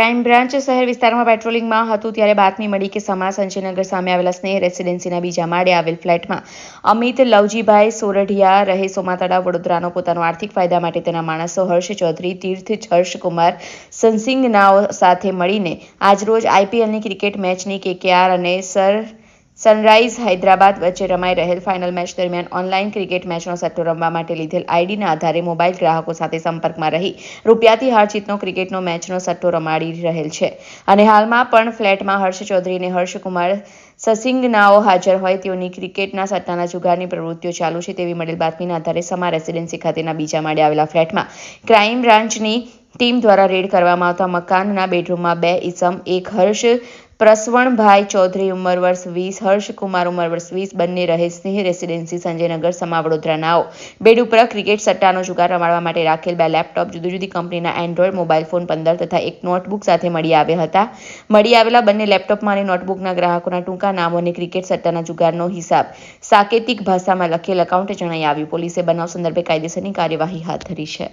Crime branch શહેર વિસ્તારમાં પેટ્રોલિંગમાં હતું ત્યારે બાતમી મળી કે સમા સંજયનગર સામે આવેલા સ્નેહ રેસિડેન્સીના બીજા માળે આવેલ ફ્લેટમાં અમિત લવજીભાઈ સોરઠિયા રહે સોમાતળા વડોદરાનો પોતાનો આર્થિક ફાયદા માટે તેના માણસો હર્ષ ચૌધરી, તીર્થ હર્ષકુમાર સનસિંગનાઓ સાથે મળીને આજરોજ આઈપીએલની ક્રિકેટ મેચની કેકેઆર અને સર સનરાઇઝ હૈદરાબાદ વચ્ચે રમાઈ રહેલ ફાઇનલ મેચ દરમિયાન ઓનલાઈન ક્રિકેટ મેચનો સટ્ટો રમવા માટે લીધેલ આઈડીના આધારે મોબાઈલ ગ્રાહકો સાથે સંપર્કમાં રહી રૂપિયાથી હાર જીતનો ક્રિકેટનો મેચનો સટ્ટો રમાડી રહેલ છે. અને હાલમાં પણ ફ્લેટમાં હર્ષ ચૌધરી અને હર્ષકુમાર સસિંગનાઓ હાજર હોય તેઓની ક્રિકેટના સટ્ટાના જુગારની પ્રવૃત્તિઓ ચાલુ છે તેવી મળેલ બાતમીના આધારે સમા રેસિડેન્સી ખાતેના બીજા માળે આવેલા ફ્લેટમાં ક્રાઇમ બ્રાન્ચની ટીમ દ્વારા રેડ કરવામાં આવતા મકાનના બેડરૂમમાં બે ઇસમ એક હર્ષ પ્રસવણભાઈ ચૌધરી ઉંમર વર્ષ વીસ, હર્ષકુમાર ઉંમર વર્ષ વીસ, બંને રહે સિંહ રેસિડેન્સી સંજયનગર સમા વડોદરાનાઓ બેડ ઉપર ક્રિકેટ સટ્ટાનો જુગાર રમાડવા માટે રાખેલ બે લેપટોપ જુદી જુદી કંપનીના એન્ડ્રોઈડ મોબાઈલ ફોન પંદર તથા એક નોટબુક સાથે મળી આવ્યા હતા. મળી આવેલા બંને લેપટોપમાં અને નોટબુકના ગ્રાહકોના ટૂંકા નામો અને ક્રિકેટ સટ્ટાના જુગારનો હિસાબ સાકેતિક ભાષામાં લખેલ એકાઉન્ટે જણાઈ આવ્યું. પોલીસે બનાવ સંદર્ભે કાયદેસરની કાર્યવાહી હાથ ધરી છે.